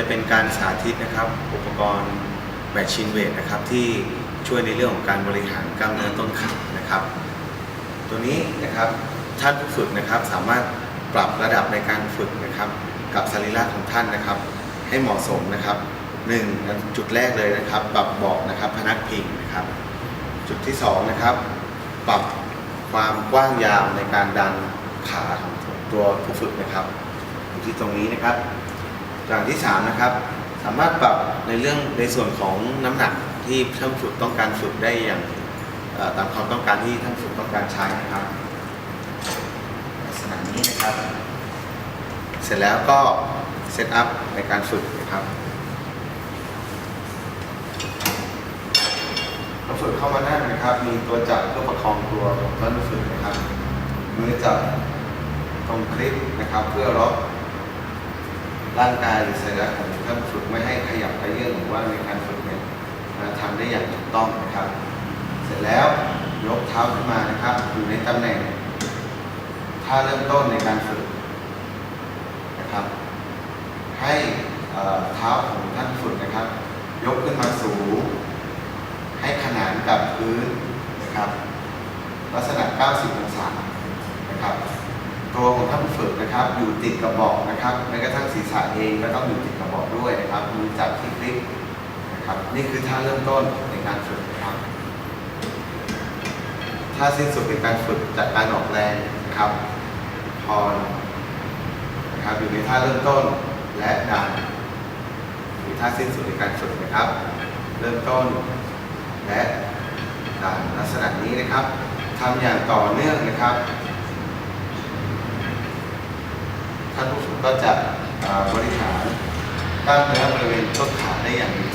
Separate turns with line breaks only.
จะเป็นการสาธิตนะครับ อุปกรณ์แมชชีนเวทนะครับที่ช่วยในเรื่องของการบริหารกล้ามเนื้อต้นขานะครับ ตัวนี้นะครับท่านผู้ฝึกนะครับสามารถปรับระดับในการฝึกนะครับ กับสรีระของท่านนะครับ ให้เหมาะสมนะครับหนึ่งจุดแรกเลยนะครับ ปรับเบาะนะครับพนักพิงนะครับ จุดที่สองนะครับปรับความกว้างยาวในการดันขาของตัวผู้ฝึกนะครับอยู่ที่ตรงนี้นะครับ อย่างที่สามนะครับสามารถปรับในเรื่องในส่วนของน้ำหนักที่ท่านฝึกต้องการฝึกได้อย่างเอ่อตามความต้องการที่ท่านฝึกต้องการใช้นะครับลักษณะนี้นะครับ เสร็จแล้วก็เซตอัพในการฝึกนะครับพอฝึกเข้ามานั่งนะครับ มีตัวจับเพื่อประคองตัวของท่านฝึกนะครับมือจับตรงคลิปนะครับ เพื่อล็อก ร่างกายหรือสรีระของท่านฝึกไม่ให้ขยับไปเยื่อหรือว่าในการฝึกเนี่ยมาทำได้อย่างถูกต้องนะครับ เสร็จแล้วยกเท้าขึ้นมานะครับ อยู่ในตำแหน่งท่าเริ่มต้นในการฝึกนะครับ ให้เท้าของท่านฝึกนะครับ ยกขึ้นมาสูง ให้ขนานกับพื้นนะครับ ลักษณะ 90 องศานะครับ ตัวของท่านฝึกนะครับอยู่ติดกระบอกนะครับแม้กระทั่งศีรษะเองก็ต้องอยู่ติดกระบอกด้วยนะครับมือจับที่คลิปนะครับนี่คือท่าเริ่มต้นในการฝึกนะครับท่าสิ้นสุดในการฝึกจากการออกแรงนะครับพรนะครับอยู่ในท่าเริ่มต้นและดันมีท่าสิ้นสุดในการฝึกนะครับ เริ่มต้นและดันลักษณะนี้นะครับทำอย่างต่อเนื่องนะครับ ท่านผู้ชมก็จะบริหารกล้ามเนื้อบริเวณต้นขาได้อย่างดี